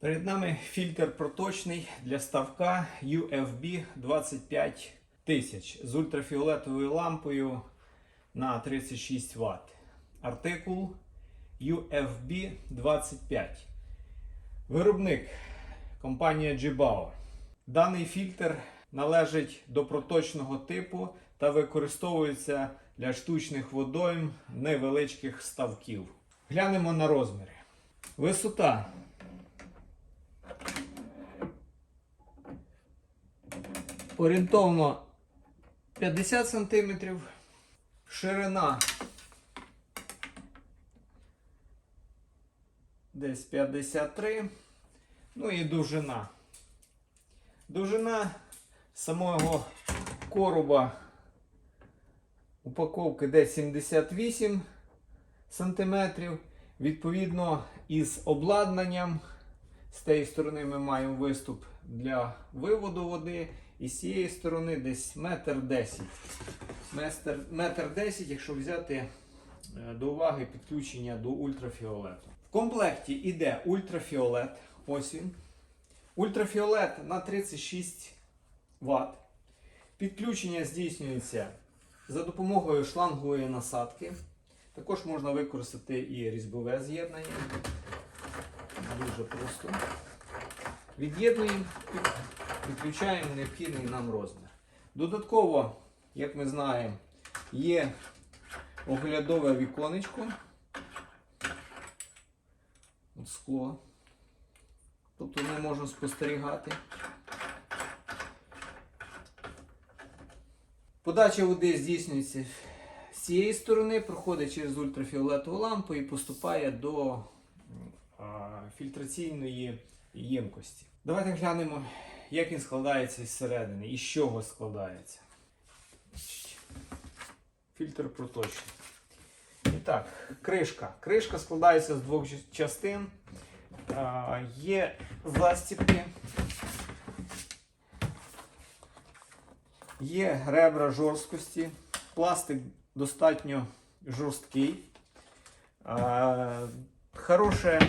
Перед нами фільтр проточний для ставка UFB 25000 з ультрафіолетовою лампою на 36 Вт. Артикул UFB 25. Виробник компанія Jibao. Даний фільтр належить до проточного типу та використовується для штучних водойм невеличких ставків. Глянемо на розміри. Висота орієнтовно 50 см, ширина десь 53 ну і довжина. Довжина самого короба упаковки десь 78 см. Відповідно, із обладнанням з тієї сторони ми маємо виступ для виводу води, і з цієї сторони десь метр десять. Метр, десять, якщо взяти е, до уваги підключення до ультрафіолету. В комплекті йде ультрафіолет. Ось він. Ультрафіолет на 36 Вт. Підключення здійснюється за допомогою шлангової насадки. Також можна використати і різьбове з'єднання. Дуже просто. Від'єднуємо підключаємо необхідний нам розмір. Додатково, як ми знаємо, є оглядове віконечко. От скло. Тобто ми можемо спостерігати. Подача води здійснюється з цієї сторони, проходить через ультрафіолетову лампу і поступає до фільтраційної ємкості. Давайте глянемо, як він складається зсередини і з чого складається. Фільтр проточний. І так, кришка. Кришка складається з двох частин. А, Є застіпки. Є ребра жорсткості. Пластик достатньо жорсткий. А, Хороше,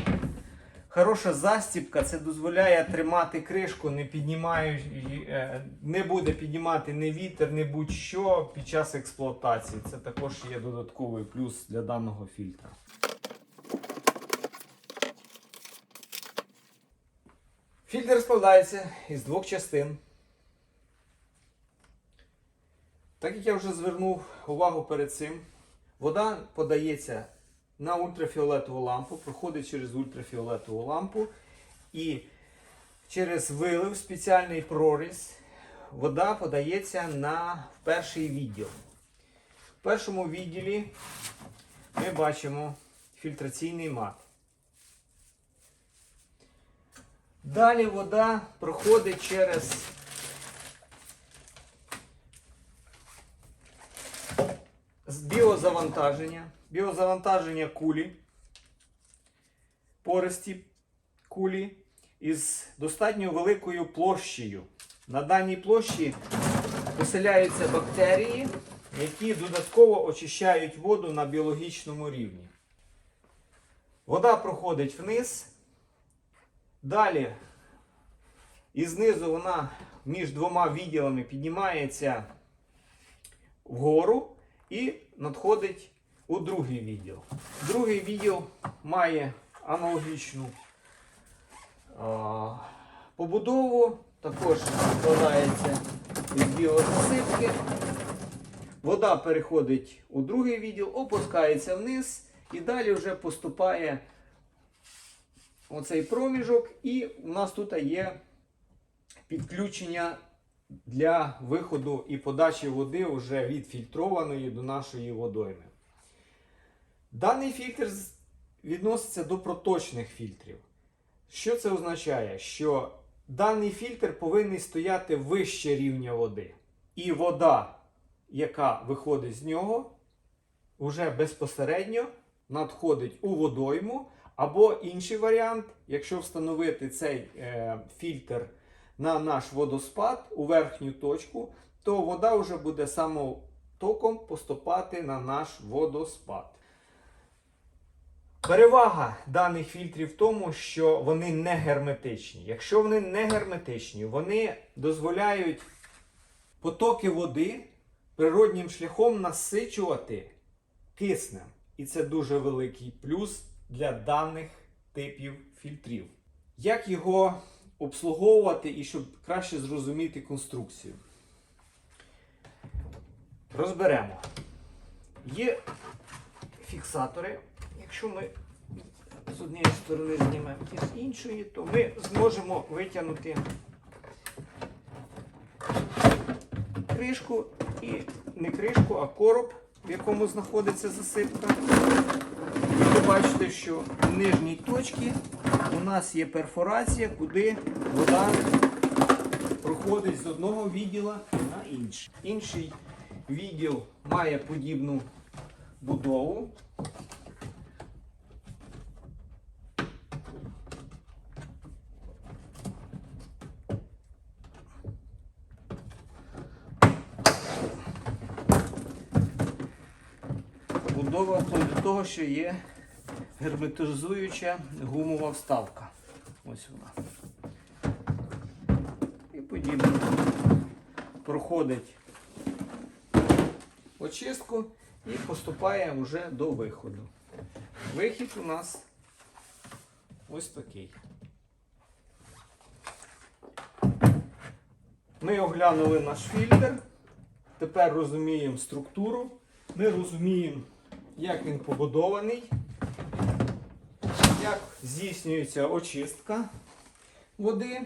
хороша застіпка це дозволяє тримати кришку, не піднімаючи, е, не буде піднімати ні вітер, ні будь-що під час експлуатації. Це також є додатковий плюс для даного фільтра. Фільтр складається із двох частин. Так як я вже звернув увагу перед цим, вода подається на ультрафіолетову лампу, проходить через ультрафіолетову лампу і через вилив спеціальний проріз вода подається на перший відділ. В першому відділі ми бачимо фільтраційний мат. Далі вода проходить через з біозавантаження, біозавантаження кулі, пористі кулі із достатньо великою площею. На даній площі поселяються бактерії, які додатково очищають воду на біологічному рівні. Вода проходить вниз. Далі і знизу вона між двома відділами піднімається вгору і надходить у другий відділ. Другий відділ має аналогічну а, побудову, також складається із біозасипки. Вода переходить у другий відділ, опускається вниз і далі вже поступає оцей проміжок, і у нас тут є підключення для виходу і подачі води вже відфільтрованої до нашої водойми. Даний фільтр відноситься до проточних фільтрів. Що це означає? Що даний фільтр повинен стояти вище рівня води. І вода, яка виходить з нього, вже безпосередньо надходить у водойму. Або інший варіант, якщо встановити цей е, фільтр на наш водоспад у верхню точку, то вода вже буде самотоком поступати на наш водоспад. Перевага даних фільтрів в тому, що вони не герметичні. Якщо вони не герметичні, вони дозволяють потоки води природнім шляхом насичувати киснем. І це дуже великий плюс для даних типів фільтрів. Як його обслуговувати і щоб краще зрозуміти конструкцію? Розберемо. Є фіксатори. Якщо ми з однієї сторони знімемо і з іншої, то ми зможемо витягнути кришку і не кришку, а короб, в якому знаходиться засипка. Ви бачите, що в нижній точці у нас є перфорація, куди вода проходить з одного відділа на інший. Інший відділ має подібну будову. Будова до того, що є герметизуюча гумова вставка. Ось вона. І подібно проходить очистку і поступає вже до виходу. Вихід у нас ось такий. Ми оглянули наш фільтр. Тепер розуміємо структуру. Ми розуміємо, як він побудований, здійснюється очистка води.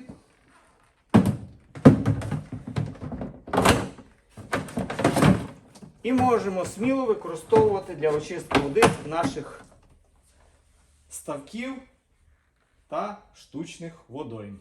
І можемо сміло використовувати для очистки води наших ставків та штучних водойм.